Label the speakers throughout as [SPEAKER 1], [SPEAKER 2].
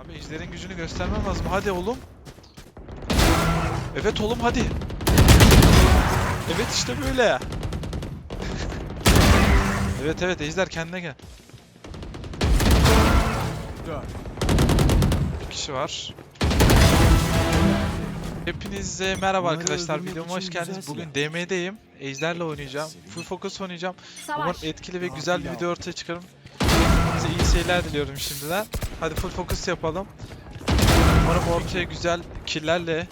[SPEAKER 1] Abi ejderin gücünü göstermem lazım. Hadi oğlum. Evet oğlum hadi. Evet işte böyle. evet evet ejder kendine gel. Bir kişi var. Hepinize merhaba
[SPEAKER 2] Onları
[SPEAKER 1] arkadaşlar. Videoma hoş geldiniz. Bugün. DM'deyim. Ejder'le oynayacağım. Full focus oynayacağım. Umarım
[SPEAKER 3] Savaş.
[SPEAKER 1] etkili ve güzel bir video ortaya çıkarım. Size iyi seyirler diliyorum şimdiden. Hadi full focus yapalım. Umarım ortaya güzel killlerle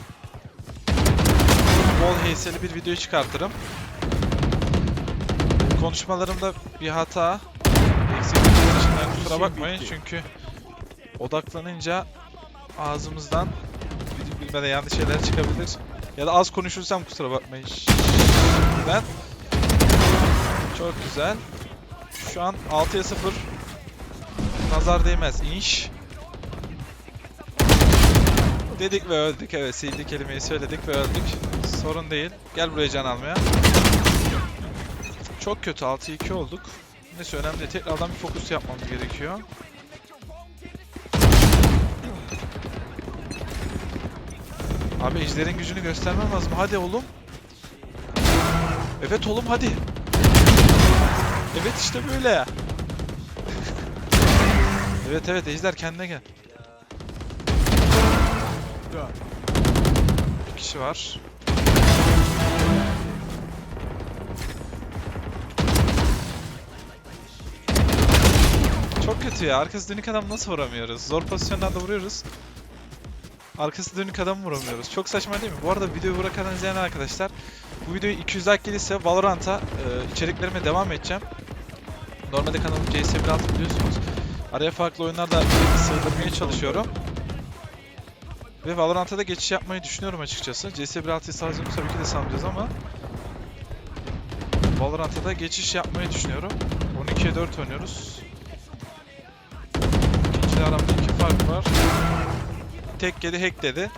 [SPEAKER 1] bol HS'li bir video çıkartırım. Konuşmalarımda bir hata, eksiklik kusura bakmayın çünkü odaklanınca ağzımızdan bil- bilmeden yanlış şeyler çıkabilir. Ya da az konuşursam kusura bakmayın. Şimdiden. Çok güzel. Şu an 6'ya 0. Nazar değmez. İnş. Dedik ve öldük. Evet sildi kelimeyi söyledik ve öldük. Sorun değil. Gel buraya can almaya. Çok kötü 6-2 olduk. Neyse önemli değil. Tekrardan bir fokus yapmamız gerekiyor. Abi ejderin gücünü göstermem lazım. Hadi oğlum. Evet oğlum hadi. Evet işte böyle. Evet evet ejder kendine gel. Bir kişi var. Çok kötü ya. Arkası dönük adam nasıl vuramıyoruz? Zor pozisyondan da vuruyoruz. Arkası dönük adam vuramıyoruz. Çok saçma değil mi? Bu arada videoyu bırakan izleyen arkadaşlar bu videoyu 200 like gelirse Valorant'a e, içeriklerime devam edeceğim. Normalde kanalım CS16 biliyorsunuz. Araya farklı oyunlar da sığdırmaya çalışıyorum. Ve Valorant'a da geçiş yapmayı düşünüyorum açıkçası. CS16'yı salacağım tabii ki de salmayacağız ama Valorant'a da geçiş yapmayı düşünüyorum. 12'ye 4 oynuyoruz. İkinci aramda iki fark var. Tek yedi hack dedi.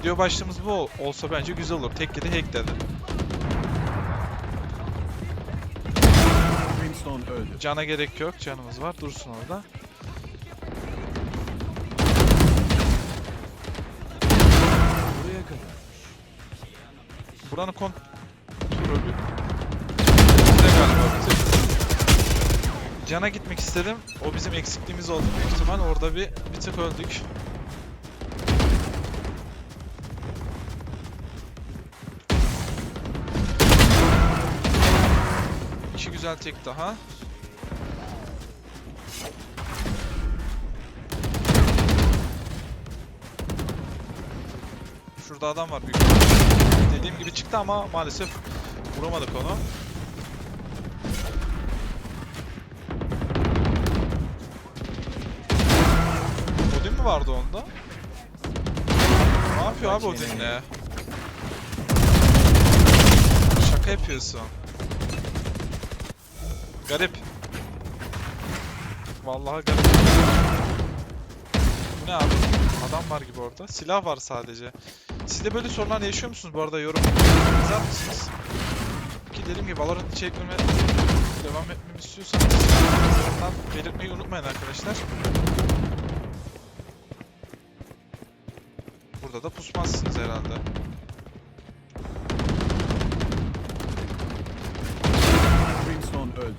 [SPEAKER 1] Video başlığımız bu ol- olsa bence güzel olur. Tek yedi hack dedi.
[SPEAKER 2] Brimstone öldü.
[SPEAKER 1] Cana gerek yok. Canımız var. Dursun orada.
[SPEAKER 2] Buraya kadar.
[SPEAKER 1] Buranın kontrolü bizde galiba bize. Cana gitmek istedim. O bizim eksikliğimiz oldu büyük ihtimal. Orada bir bir tık öldük. İki güzel tek daha. Şurada adam var büyük. Dediğim gibi çıktı ama maalesef vuramadık onu. Odin mi vardı onda? Ne yapıyor abi Odin'le? Şaka yapıyorsun. Garip. Vallahi garip. Bu ne abi? Adam var gibi orada. Silah var sadece. Siz de böyle sorunlar yaşıyor musunuz bu arada yorum yazar mısınız? Ki dediğim gibi Valorant içeriklerime devam etmemi istiyorsanız yorumdan belirtmeyi unutmayın arkadaşlar. Burada da pusmazsınız herhalde.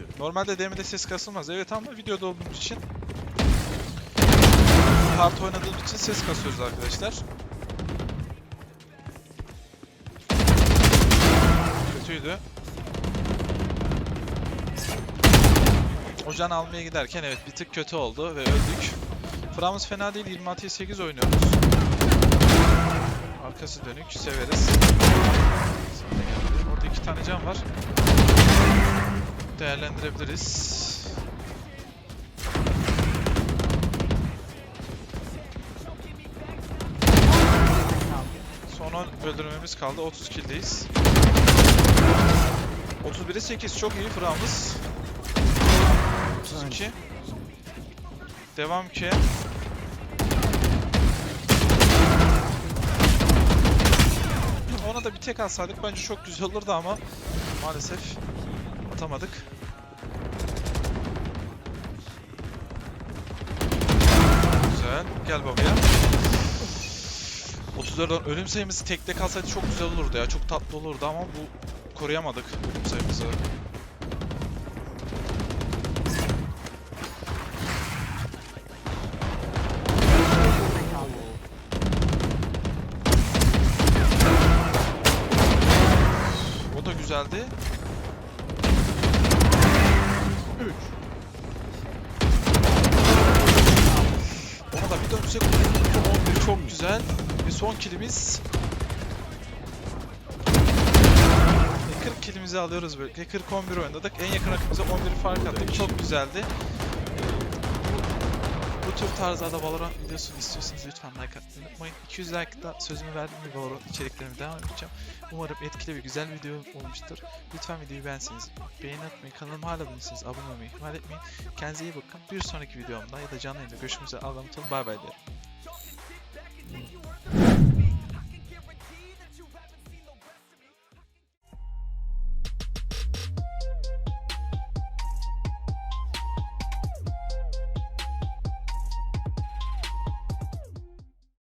[SPEAKER 2] Öldü.
[SPEAKER 1] Normalde DM'de ses kasılmaz. Evet ama videoda olduğumuz için kart oynadığımız için ses kasıyoruz arkadaşlar. Kötüydü. O can almaya giderken evet bir tık kötü oldu ve öldük. Framız fena değil 26'ya 8 oynuyoruz. Arkası dönük severiz. Orada iki tane can var değerlendirebiliriz. Son 10 öldürmemiz kaldı. 30 kill'deyiz. 31'e 8 çok iyi fırağımız. 32. Devam ki. Ona da bir tek alsaydık bence çok güzel olurdu ama maalesef Atamadık. Güzel. Gel babaya. 34'den ölüm sayımız tekte kalsaydı çok güzel olurdu ya. Çok tatlı olurdu ama bu koruyamadık ölüm sayımızı. O da güzeldi. Bir dönsek 11 çok güzel. Ve son kilimiz. 40 kilimizi alıyoruz böyle. 40-11 oynadık. En yakın rakibimize 11 fark attık. Çok güzeldi. Tür tarzlarda Valorant videosunu istiyorsanız lütfen like atmayı unutmayın. 200 like'da sözümü verdiğim gibi Valorant içeriklerime devam edeceğim. Umarım etkili ve güzel video olmuştur. Lütfen videoyu beğenseniz, beğeni atmayı, kanalıma hala değilseniz abone olmayı ihmal etmeyin. Kendinize iyi bakın. Bir sonraki videomda ya da canlı yayında görüşmek üzere. Allah'a emanet olun. Bay bay diyelim.